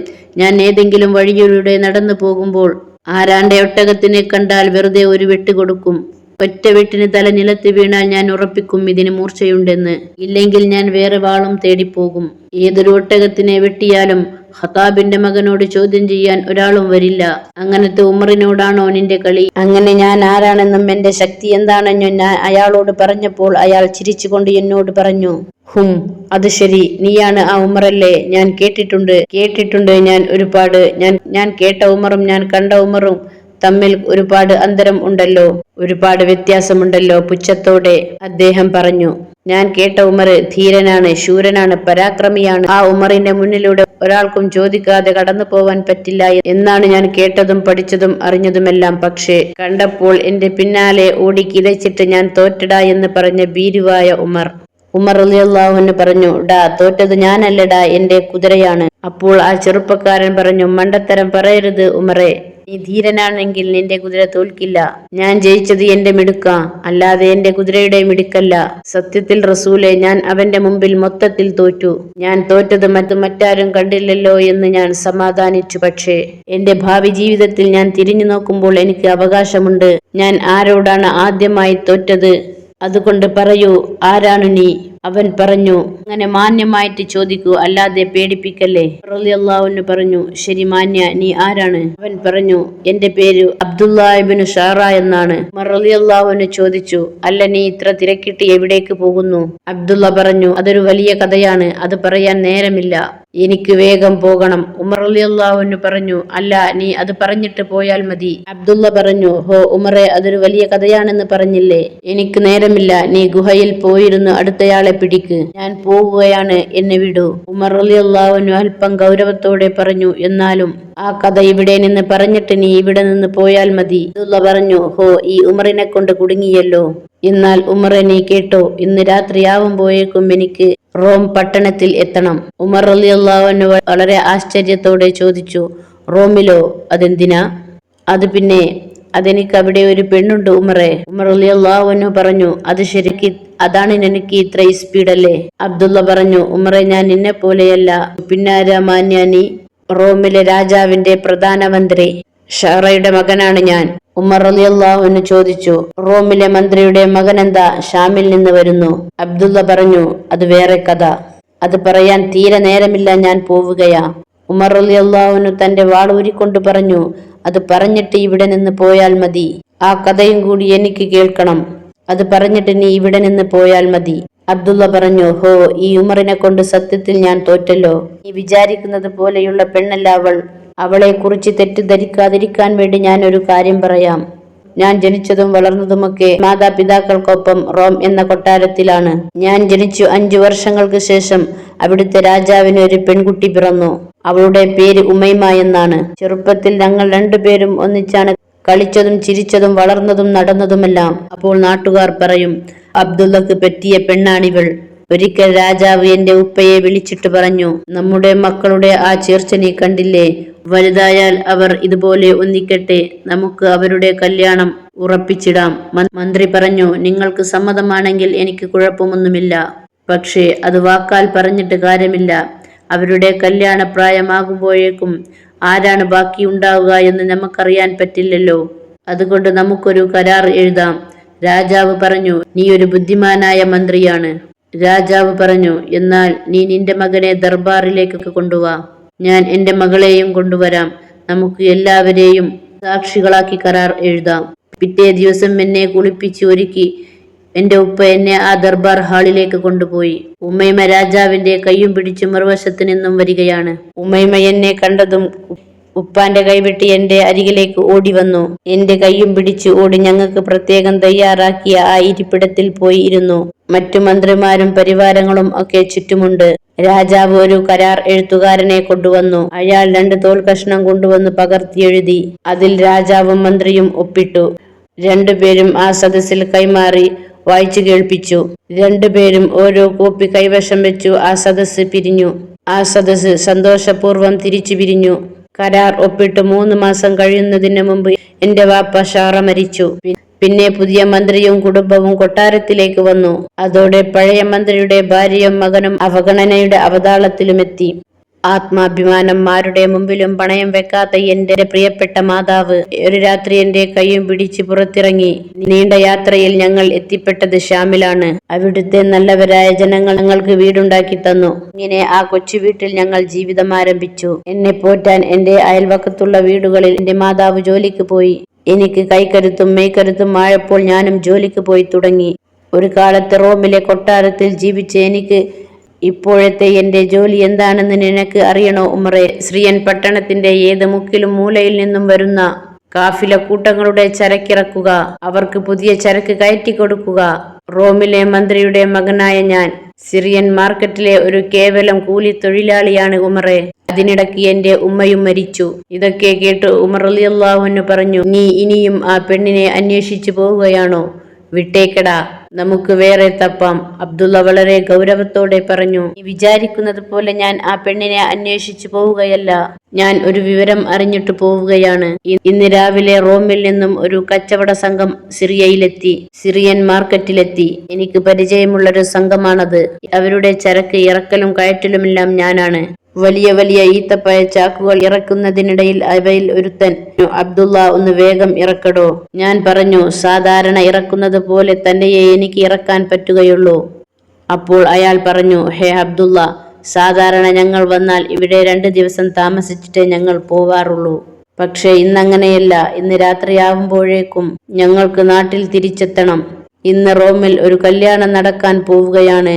Speaker 1: ഞാൻ ഏതെങ്കിലും വഴിയിലൂടെ നടന്നു പോകുമ്പോൾ ആരാന്റെ ഒട്ടകത്തിനെ കണ്ടാൽ വെറുതെ ഒരു വെട്ട് കൊടുക്കും. ഒറ്റ വെട്ടിന് തല നിലത്ത് വീണാൽ ഞാൻ ഉറപ്പിക്കും ഇതിന് മൂർച്ചയുണ്ടെന്ന്. ഇല്ലെങ്കിൽ ഞാൻ വേറെ വാളും തേടിപ്പോകും. ഏതൊരു ഒട്ടകത്തിനെ വെട്ടിയാലും ഖത്താബിന്റെ മകനോട് ചോദ്യം ചെയ്യാൻ ഒരാളും വരില്ല. അങ്ങനത്തെ ഉമറിനോടാണോ നിന്റെ കളി? അങ്ങനെ ഞാൻ ആരാണെന്നും എന്റെ ശക്തി എന്താണെന്നും ഞാൻ അയാളോട് പറഞ്ഞപ്പോൾ അയാൾ ചിരിച്ചുകൊണ്ട് എന്നോട് പറഞ്ഞു ഹും അത് ശരി നീയാണ് ആ ഉമറല്ലേ? ഞാൻ കേട്ടിട്ടുണ്ട്. കേട്ടിട്ടുണ്ട് ഞാൻ ഒരുപാട്. ഞാൻ ഞാൻ കേട്ട ഉമറും ഞാൻ കണ്ട ഉമറും തമ്മിൽ ഒരുപാട് അന്തരം ഉണ്ടല്ലോ ഒരുപാട് വ്യത്യാസമുണ്ടല്ലോ പുച്ഛത്തോടെ അദ്ദേഹം പറഞ്ഞു. ഞാൻ കേട്ട ഉമർ ധീരനാണ് ശൂരനാണ് പരാക്രമിയാണ്. ആ ഉമറിന്റെ മുന്നിലൂടെ ഒരാൾക്കും ചോദിക്കാതെ കടന്നു പോവാൻ പറ്റില്ല എന്നാണ് ഞാൻ കേട്ടതും പഠിച്ചതും അറിഞ്ഞതുമെല്ലാം. പക്ഷേ കണ്ടപ്പോൾ എന്റെ പിന്നാലെ ഓടി കിതച്ചിട്ട് ഞാൻ തോറ്റടാ എന്ന് പറഞ്ഞ ഭീരുവായ ഉമർ. ഉമർ അലിയല്ലാഹുവിന് പറഞ്ഞു ഡാ തോറ്റത് ഞാനല്ലടാ എന്റെ കുതിരയാണ്. അപ്പോൾ ആ ചെറുപ്പക്കാരൻ പറഞ്ഞു മണ്ടത്തരം പറയരുത് ഉമറെ. നീ ധീരനാണെങ്കിൽ നിന്റെ കുതിര തോൽക്കില്ല. ഞാൻ ജയിച്ചത് എന്റെ മിടുക്ക അല്ലാതെ എന്റെ കുതിരയുടെ മിടുക്കല്ല. സത്യത്തിൽ റസൂലെ ഞാൻ അവന്റെ മുമ്പിൽ മൊത്തത്തിൽ തോറ്റു. ഞാൻ തോറ്റത് മറ്റു മറ്റാരും കണ്ടില്ലല്ലോ എന്ന് ഞാൻ സമാധാനിച്ചു. പക്ഷേ എന്റെ ഭാവി ജീവിതത്തിൽ ഞാൻ തിരിഞ്ഞു നോക്കുമ്പോൾ എനിക്ക് അവകാശമുണ്ട്. ഞാൻ ആരോടാണ് ആദ്യമായി തോറ്റത്? അതുകൊണ്ട് പറയൂ ആരാണ് നീ? അവൻ പറഞ്ഞു അങ്ങനെ മാന്യമായിട്ട് ചോദിക്കൂ അല്ലാതെ പേടിപ്പിക്കല്ലേ? റളിയല്ലാഹുവിന് പറഞ്ഞു ശരി മാന്യ നീ ആരാണ്? അവൻ പറഞ്ഞു എന്റെ പേര് അബ്ദുല്ലാഹിബിന് ഷാറ എന്നാണ്. റളിയല്ലാഹുവിന് ചോദിച്ചു അല്ല നീ ഇത്ര തിരക്കിട്ട് എവിടേക്ക് പോകുന്നു? അബ്ദുള്ള പറഞ്ഞു അതൊരു വലിയ കഥയാണ് അത് പറയാൻ നേരമില്ല എനിക്ക് വേഗം പോകണം. ഉമർ അലി അലിയല്ലാഹുവിന് പറഞ്ഞു അല്ല നീ അത് പറഞ്ഞിട്ട് പോയാൽ മതി. അബ്ദുള്ള പറഞ്ഞു ഹോ ഉമറെ അതൊരു വലിയ കഥയാണെന്ന് പറഞ്ഞില്ലേ? എനിക്ക് നേരമില്ല നീ ഗുഹയിൽ പോയിരുന്നു അടുത്തയാളെ പിടിക്ക്. ഞാൻ പോവുകയാണ് എന്നെ വിടൂ. ഉമർ അലി അള്ളാഹുനു അല്പം ഗൗരവത്തോടെ പറഞ്ഞു എന്നാലും ആ കഥ ഇവിടെ നിന്ന് പറഞ്ഞിട്ട് നീ ഇവിടെ നിന്ന് പോയാൽ മതി. അബ്ദുള്ള പറഞ്ഞു ഹോ ഈ ഉമറിനെ കൊണ്ട് കുടുങ്ങിയല്ലോ. എന്നാൽ ഉമറെ നീ കേട്ടോ ഇന്ന് രാത്രിയാവുമ്പോഴേക്കും എനിക്ക് റോം പട്ടണത്തിൽ എത്തണം. ഉമർ അലി അള്ളാഹുനു വളരെ ആശ്ചര്യത്തോടെ ചോദിച്ചു റോമിലോ? അതെന്തിനാ? അത് പിന്നെ അതെനിക്ക് അവിടെ ഒരു പെണ്ണുണ്ട് ഉമറെ. ഉമർ അലി അള്ളാഹുനു പറഞ്ഞു അത് ശരിക്ക് അതാണ് എനിക്ക് ഇത്ര സ്പീഡല്ലേ അബ്ദുള്ള പറഞ്ഞു ഉമറെ ഞാൻ നിന്നെ പോലെയല്ല. പിന്നാര മാന്യാനി റോമിലെ രാജാവിന്റെ പ്രധാനമന്ത്രി ഷറയുടെ മകനാണ് ഞാൻ. ഉമർ അലിയല്ലാഹുവിന് ചോദിച്ചു റോമിലെ മന്ത്രിയുടെ മകൻ എന്താ? ഷാമിൽ നിന്ന് വരുന്നു. അബ്ദുള്ള പറഞ്ഞു അത് വേറെ കഥ. അത് പറയാൻ തീരെ നേരമില്ല ഞാൻ പോവുകയാ. ഉമർ അലി അള്ളാഹുവിനു തന്റെ വാളൂരിക്കൊണ്ട് പറഞ്ഞു അത് പറഞ്ഞിട്ട് ഇവിടെ നിന്ന് പോയാൽ മതി. ആ കഥയും കൂടി എനിക്ക് കേൾക്കണം. അത് പറഞ്ഞിട്ട് നീ ഇവിടെ നിന്ന് പോയാൽ മതി. അബ്ദുള്ള പറഞ്ഞു ഹോ ഈ ഉമറിനെ കൊണ്ട് സത്യത്തിൽ ഞാൻ തോറ്റല്ലോ. നീ വിചാരിക്കുന്നത് പോലെയുള്ള പെണ്ണല്ല അവൾ. അവളെ കുറിച്ച് തെറ്റിദ്ധരിക്കാതിരിക്കാൻ വേണ്ടി ഞാൻ ഒരു കാര്യം പറയാം. ഞാൻ ജനിച്ചതും വളർന്നതുമൊക്കെ മാതാപിതാക്കൾക്കൊപ്പം റോം എന്ന കൊട്ടാരത്തിലാണ്. ഞാൻ ജനിച്ചു അഞ്ചു വർഷങ്ങൾക്ക് ശേഷം അവിടുത്തെ രാജാവിന് ഒരു പെൺകുട്ടി പിറന്നു. അവളുടെ പേര് ഉമൈമ എന്നാണ്. ചെറുപ്പത്തിൽ ഞങ്ങൾ രണ്ടുപേരും ഒന്നിച്ചാണ് കളിച്ചതും ചിരിച്ചതും വളർന്നതും നടന്നതുമെല്ലാം അപ്പോൾ നാട്ടുകാർ പറയും അബ്ദുള്ളക്ക് പറ്റിയ പെണ്ണാണിവൾ. ഒരിക്കൽ രാജാവ് എന്റെ ഉപ്പയെ വിളിച്ചിട്ട് പറഞ്ഞു നമ്മുടെ മക്കളുടെ ആ ചേർച്ചനെ കണ്ടില്ലേ? വലുതായാൽ അവർ ഇതുപോലെ ഒന്നിക്കട്ടെ നമുക്ക് അവരുടെ കല്യാണം ഉറപ്പിച്ചിടാം. മന്ത്രി പറഞ്ഞു നിങ്ങൾക്ക് സമ്മതമാണെങ്കിൽ എനിക്ക് കുഴപ്പമൊന്നുമില്ല. പക്ഷേ അത് വാക്കാൽ പറഞ്ഞിട്ട് കാര്യമില്ല. അവരുടെ കല്യാണ പ്രായമാകുമ്പോഴേക്കും ബാക്കി ഉണ്ടാവുക എന്ന് നമുക്കറിയാൻ പറ്റില്ലല്ലോ. അതുകൊണ്ട് നമുക്കൊരു കരാർ എഴുതാം. രാജാവ് പറഞ്ഞു നീ ഒരു ബുദ്ധിമാനായ മന്ത്രിയാണ്. രാജാവ് പറഞ്ഞു എന്നാൽ നീ നിന്റെ മകനെ ദർബാറിലേക്ക് കൊണ്ടുവാ. ഞാൻ എന്റെ മകളെയും കൊണ്ടുവരാം. നമുക്ക് എല്ലാവരെയും സാക്ഷികളാക്കി കരാർ എഴുതാം. പിറ്റേ ദിവസം എന്നെ കുളിപ്പിച്ച് ഒരുക്കി. എന്റെ ഉപ്പ എന്നെ ആ ദർബാർ ഹാളിലേക്ക് കൊണ്ടുപോയി. ഉമ്മൈമ രാജാവിന്റെ കൈയും പിടിച്ച് മറുവശത്ത് നിന്നും വരികയാണ്. ഉമ്മൈമ എന്നെ കണ്ടതും ഉപ്പാന്റെ കൈവിട്ട് എന്റെ അരികിലേക്ക് ഓടി വന്നു എന്റെ കയ്യും പിടിച്ച് ഓടി ഞങ്ങൾക്ക് പ്രത്യേകം തയ്യാറാക്കിയ ആ ഇരിപ്പിടത്തിൽ പോയി ഇരുന്നു മറ്റു മന്ത്രിമാരും പരിവാരങ്ങളും ഒക്കെ ചുറ്റുമുണ്ട്. രാജാവ് ഒരു കരാർ എഴുത്തുകാരനെ കൊണ്ടുവന്നു. അയാൾ രണ്ട് തോൽ കഷ്ണം കൊണ്ടുവന്ന് പകർത്തിയെഴുതി അതിൽ രാജാവും മന്ത്രിയും ഒപ്പിട്ടു. രണ്ടുപേരും ആ സദസ്സിൽ കൈമാറി. വായിച്ചു കേൾപ്പിച്ചു. രണ്ടുപേരും ഓരോ കോപ്പി കൈവശം വെച്ചു ആ സദസ്സ് പിരിഞ്ഞു. ആ സദസ്സ് സന്തോഷപൂർവം തിരിച്ചു പിരിഞ്ഞു. കരാർ ഒപ്പിട്ട് മൂന്ന് മാസം കഴിയുന്നതിന് മുമ്പ് എന്റെ വാപ്പ ഷാറ മരിച്ചു. പിന്നെ പുതിയ മന്ത്രിയും കുടുംബവും കൊട്ടാരത്തിലേക്ക് വന്നു. അതോടെ പഴയ മന്ത്രിയുടെ ഭാര്യയും മകനും അവഗണനയുടെ അവതാളത്തിലുമെത്തി. ആത്മാഭിമാനം ആരുടെ മുമ്പിലും പണയം വെക്കാത്ത എന്റെ പ്രിയപ്പെട്ട മാതാവ് ഒരു രാത്രി എന്റെ കൈയും പിടിച്ച് പുറത്തിറങ്ങി നീണ്ട യാത്രയിൽ ഞങ്ങൾ എത്തിപ്പെട്ടത് ഷാമിലാണ് അവിടുത്തെ നല്ലവരായ ജനങ്ങൾ ഞങ്ങൾക്ക് വീടുണ്ടാക്കി തന്നു. ഇങ്ങനെ ആ കൊച്ചു വീട്ടിൽ ഞങ്ങൾ ജീവിതം ആരംഭിച്ചു. എന്നെ പോറ്റാൻ എന്റെ അയൽവക്കത്തുള്ള വീടുകളിൽ എന്റെ മാതാവ് ജോലിക്ക് പോയി. എനിക്ക് കൈക്കരുത്തും മേക്കരുത്തും ആയപ്പോൾ ഞാനും ജോലിക്ക് പോയി തുടങ്ങി. ഒരു കാലത്ത് റോമിലെ കൊട്ടാരത്തിൽ ജീവിച്ച എനിക്ക് ഇപ്പോഴത്തെ എന്റെ ജോലി എന്താണെന്ന് നിനക്ക് അറിയണോ ഉമറെ ശ്രീയൻ പട്ടണത്തിന്റെ ഏത് മുക്കിലും മൂലയിൽ നിന്നും വരുന്ന കാഫില കൂട്ടങ്ങളുടെ ചരക്കിറക്കുക അവർക്ക് പുതിയ ചരക്ക് കയറ്റി കൊടുക്കുക റോമിലെ മന്ത്രിയുടെ മകനായ ഞാൻ സിറിയൻ മാർക്കറ്റിലെ ഒരു കേവലം കൂലി തൊഴിലാളിയാണ് ഉമറെ അതിനിടയ്ക്ക് എന്റെ ഉമ്മയും മരിച്ചു. ഇതൊക്കെ കേട്ട് ഉമർ അലിയല്ലാഹുവിന് പറഞ്ഞു നീ ഇനിയും ആ പെണ്ണിനെ അന്വേഷിച്ചു പോവുകയാണോ? വിട്ടേക്കടാ. നമുക്ക് വേറെ തപ്പാം. അബ്ദുള്ള വളരെ ഗൗരവത്തോടെ പറഞ്ഞു നീ വിചാരിക്കുന്നത് പോലെ ഞാൻ ആ പെണ്ണിനെ അന്വേഷിച്ചു പോവുകയല്ല. ഞാൻ ഒരു വിവരം അറിഞ്ഞിട്ട് പോവുകയാണ്. ഇന്ന് രാവിലെ റോമിൽ നിന്നും ഒരു കച്ചവട സംഘം സിറിയയിലെത്തി. സിറിയൻ മാർക്കറ്റിലെത്തി. എനിക്ക് പരിചയമുള്ളൊരു സംഘമാണത്. അവരുടെ ചരക്ക് ഇറക്കലും കയറ്റലുമെല്ലാം ഞാനാണ്. വലിയ വലിയ ഈത്തപ്പഴ ചാക്കുകൾ ഇറക്കുന്നതിനിടയിൽ അവയിൽ ഒരുത്തൻ അബ്ദുള്ള ഒന്ന് വേഗം ഇറക്കടോ. ഞാൻ പറഞ്ഞു സാധാരണ ഇറക്കുന്നത് പോലെ തന്നെയേ എനിക്ക് ഇറക്കാൻ പറ്റുകയുള്ളൂ. അപ്പോൾ അയാൾ പറഞ്ഞു ഹേ അബ്ദുള്ള സാധാരണ ഞങ്ങൾ വന്നാൽ ഇവിടെ രണ്ട് ദിവസം താമസിച്ചിട്ടേ ഞങ്ങൾ പോവാറുള്ളൂ. പക്ഷേ ഇന്നങ്ങനെയല്ല. ഇന്ന് രാത്രിയാവുമ്പോഴേക്കും ഞങ്ങൾക്ക് നാട്ടിൽ തിരിച്ചെത്തണം. ഇന്ന് റോമിൽ ഒരു കല്യാണം നടക്കാൻ പോവുകയാണ്.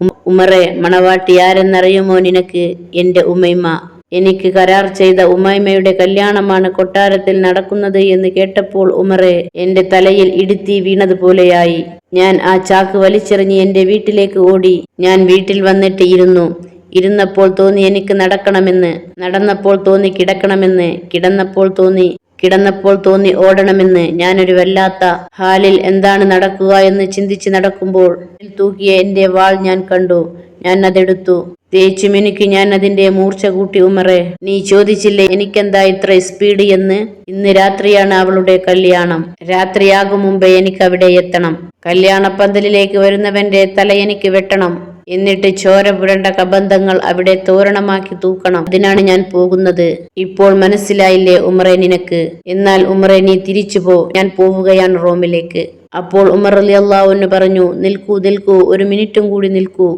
Speaker 1: ഉമറെ മണവാട്ടി ആരെന്നറിയുമോ നിനക്ക്? എന്റെ ഉമ്മൈമ എനിക്ക് കരാർ ചെയ്ത ഉമൈമയുടെ കല്യാണമാണ് കൊട്ടാരത്തിൽ നടക്കുന്നത് എന്ന് കേട്ടപ്പോൾ ഉമറെ എന്റെ തലയിൽ ഇടുത്തി വീണതുപോലെയായി. ഞാൻ ആ ചാക്ക് വലിച്ചെറിഞ്ഞ് എന്റെ വീട്ടിലേക്ക് ഓടി. ഞാൻ വീട്ടിൽ വന്നിട്ട് ഇരുന്നു. ഇരുന്നപ്പോൾ തോന്നി എനിക്ക് നടക്കണമെന്ന്. നടന്നപ്പോൾ തോന്നി കിടക്കണമെന്ന്. കിടന്നപ്പോൾ തോന്നി കിടന്നപ്പോൾ തോന്നി ഓടണമെന്ന്. ഞാനൊരു വല്ലാത്ത ഹാലിൽ എന്താണ് നടക്കുക എന്ന് ചിന്തിച്ച് നടക്കുമ്പോൾ തൂക്കിയ എന്റെ വാൾ ഞാൻ കണ്ടു. ഞാൻ അതെടുത്തു തേച്ചു മിനുക്കി ഞാൻ അതിന്റെ മൂർച്ച കൂട്ടി ഉമറെ നീ ചോദിച്ചില്ലേ എനിക്കെന്താ ഇത്ര സ്പീഡ് എന്ന്? ഇന്ന് രാത്രിയാണ് അവളുടെ കല്യാണം. രാത്രിയാകും മുമ്പേ എനിക്ക് അവിടെ എത്തണം. കല്യാണപ്പന്തലിലേക്ക് വരുന്നവന്റെ തല എനിക്ക് വെട്ടണം. എന്നിട്ട് ചോര പുരണ്ട കബന്ധങ്ങൾ അവിടെ തോരണമാക്കി തൂക്കണം. അതിനാണ് ഞാൻ പോകുന്നത്. ഇപ്പോൾ മനസ്സിലായില്ലേ ഉമറെ നിനക്ക്? എന്നാൽ ഉമറെ നീ തിരിച്ചു പോ. ഞാൻ പോവുകയാണ് റോമിലേക്ക്. അപ്പോൾ ഉമർ അലി അള്ളാഹുവിന് പറഞ്ഞു നിൽക്കൂ നിൽക്കൂ ഒരു മിനിറ്റും കൂടി നിൽക്കൂ.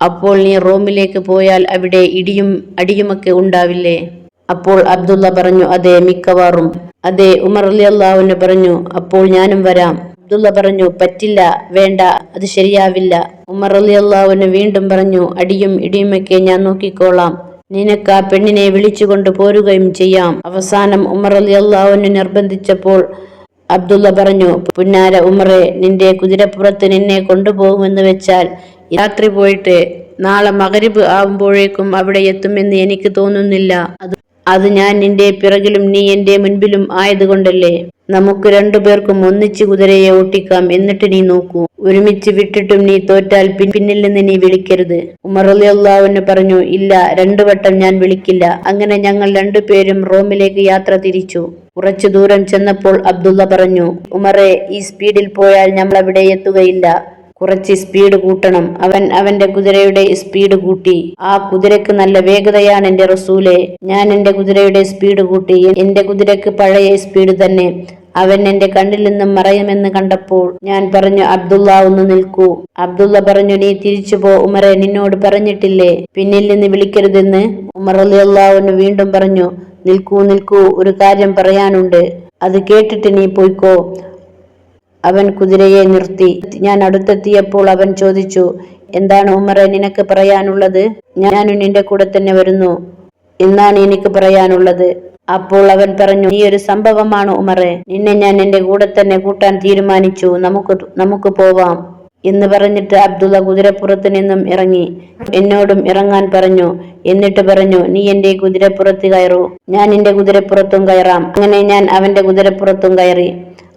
Speaker 1: അപ്പോൾ നീ റോമിലേക്ക് പോയാൽ അവിടെ ഇടിയും അടിയുമൊക്കെ ഉണ്ടാവില്ലേ? അപ്പോൾ അബ്ദുള്ള പറഞ്ഞു അതെ മിക്കവാറും. അതെ ഉമർ അലി അള്ളാഹുവിന് പറഞ്ഞു അപ്പോൾ ഞാനും വരാം. അബ്ദുള്ള പറഞ്ഞു പറ്റില്ല വേണ്ട അത് ശരിയാവില്ല. ഉമർ അലി അള്ളാഹുവിന് വീണ്ടും പറഞ്ഞു അടിയും ഇടിയുമൊക്കെ ഞാൻ നോക്കിക്കോളാം. നിനക്ക് ആ പെണ്ണിനെ വിളിച്ചുകൊണ്ട് പോരുകയും ചെയ്യാം. അവസാനം ഉമർ അലി അള്ളാഹുവിനെ നിർബന്ധിച്ചപ്പോൾ അബ്ദുള്ള പറഞ്ഞു പുന്നാര ഉമറെ നിന്റെ കുതിരപ്പുറത്ത് നിന്നെ കൊണ്ടുപോകുമെന്ന് വെച്ചാൽ രാത്രി പോയിട്ട് നാളെ മകരിബ് ആവുമ്പോഴേക്കും അവിടെ എത്തുമെന്ന് എനിക്ക് തോന്നുന്നില്ല. അത് ഞാൻ നിന്റെ പിറകിലും നീ എന്റെ മുൻപിലും ആയതുകൊണ്ടല്ലേ. നമുക്ക് രണ്ടുപേർക്കും ഒന്നിച്ചു കുതിരയെ ഓട്ടിക്കാം എന്നിട്ട് നീ നോക്കൂ. ഒരുമിച്ച് വിട്ടിട്ടും നീ തോറ്റാൽ പിന്നിൽ നിന്ന് നീ വിളിക്കരുത്. ഉമർ പറഞ്ഞു ഇല്ല രണ്ടു വട്ടം ഞാൻ വിളിക്കില്ല. അങ്ങനെ ഞങ്ങൾ രണ്ടുപേരും റോമിലേക്ക് യാത്ര തിരിച്ചു. കുറച്ചു ദൂരം ചെന്നപ്പോൾ അബ്ദുള്ള പറഞ്ഞു ഉമറെ ഈ സ്പീഡിൽ പോയാൽ നമ്മൾ അവിടെ എത്തുകയില്ല. കുറച്ച് സ്പീഡ് കൂട്ടണം. അവൻ അവന്റെ കുതിരയുടെ സ്പീഡ് കൂട്ടി. ആ കുതിരക്ക് നല്ല വേഗതയാണ് എന്റെ റസൂലെ. ഞാൻ എന്റെ കുതിരയുടെ സ്പീഡ് കൂട്ടി. എന്റെ കുതിരക്ക് പഴയ സ്പീഡ് തന്നെ. അവൻ എന്റെ കണ്ണിൽ നിന്നും മറയുമെന്ന് കണ്ടപ്പോൾ ഞാൻ പറഞ്ഞു അബ്ദുള്ള ഒന്ന് നിൽക്കൂ. അബ്ദുള്ള പറഞ്ഞു നീ തിരിച്ചു പോ. ഉമറെ നിന്നോട് പറഞ്ഞിട്ടില്ലേ. പിന്നിൽ നിന്ന് വിളിക്കരുതെന്ന്. ഉമർ അലി വീണ്ടും പറഞ്ഞു നിൽക്കൂ നിൽക്കൂ. ഒരു കാര്യം പറയാനുണ്ട്. അത് കേട്ടിട്ട് നീ പോയിക്കോ. അവൻ കുതിരയെ നിർത്തി. ഞാൻ അടുത്തെത്തിയപ്പോൾ അവൻ ചോദിച്ചു എന്താണ് ഉമറെ നിനക്ക് പറയാനുള്ളത്? ഞാൻ നിന്റെ കൂടെ തന്നെ വരുന്നു. എന്നാണ് എനിക്ക് പറയാനുള്ളത്. അപ്പോൾ അവൻ പറഞ്ഞു ഈ ഒരു സംഭവമാണ് ഉമറെ. നിന്നെ ഞാൻ എന്റെ കൂടെ തന്നെ കൂട്ടാൻ തീരുമാനിച്ചു. നമുക്ക് നമുക്ക് പോവാം. എന്ന് പറഞ്ഞിട്ട് അബ്ദുള്ള കുതിരപ്പുറത്ത് നിന്നും ഇറങ്ങി. എന്നോടും ഇറങ്ങാൻ പറഞ്ഞു. എന്നിട്ട് പറഞ്ഞു നീ എന്റെ കുതിരപ്പുറത്ത് കയറൂ. ഞാൻ എന്റെ കുതിരപ്പുറത്തും കയറാം. അങ്ങനെ ഞാൻ അവന്റെ കുതിരപ്പുറത്തും കയറി.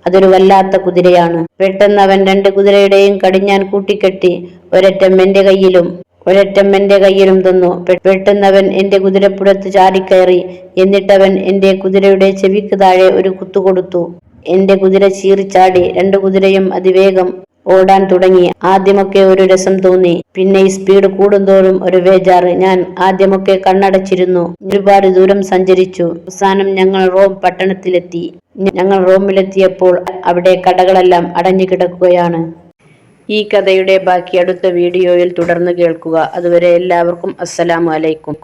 Speaker 1: അതൊരു വല്ലാത്ത കുതിരയാണ്. പെട്ടെന്ന് അവൻ രണ്ട് കുതിരയുടെയും കടിഞ്ഞാൻ കൂട്ടിക്കെട്ടി ഒരറ്റം എന്റെ കയ്യിലും ഒരറ്റം എന്റെ കയ്യിലും തന്നു. പെട്ടെന്നവൻ എന്റെ കുതിരപ്പുറത്ത് ചാടിക്കയറി എന്നിട്ടവൻ എന്റെ കുതിരയുടെ ചെവിക്ക് താഴെ ഒരു കുത്തുകൊടുത്തു എന്റെ കുതിര ചീറിച്ചാടി രണ്ടു കുതിരയും അതിവേഗം ഓടാൻ തുടങ്ങി. ആദ്യമൊക്കെ ഒരു രസം തോന്നി. പിന്നെ ഈ സ്പീഡ് കൂടുന്തോറും ഒരു വേജാറ് ഞാൻ ആദ്യമൊക്കെ കണ്ണടച്ചിരുന്നു. ഒരുപാട് ദൂരം സഞ്ചരിച്ചു. അവസാനം ഞങ്ങൾ റോം പട്ടണത്തിലെത്തി. ഞങ്ങൾ റോമിലെത്തിയപ്പോൾ അവിടെ കടകളെല്ലാം അടഞ്ഞു കിടക്കുകയാണ്. ഈ കഥയുടെ ബാക്കി അടുത്ത വീഡിയോയിൽ തുടർന്ന് കേൾക്കുക. അതുവരെ എല്ലാവർക്കും അസ്സലാമു അലൈക്കും.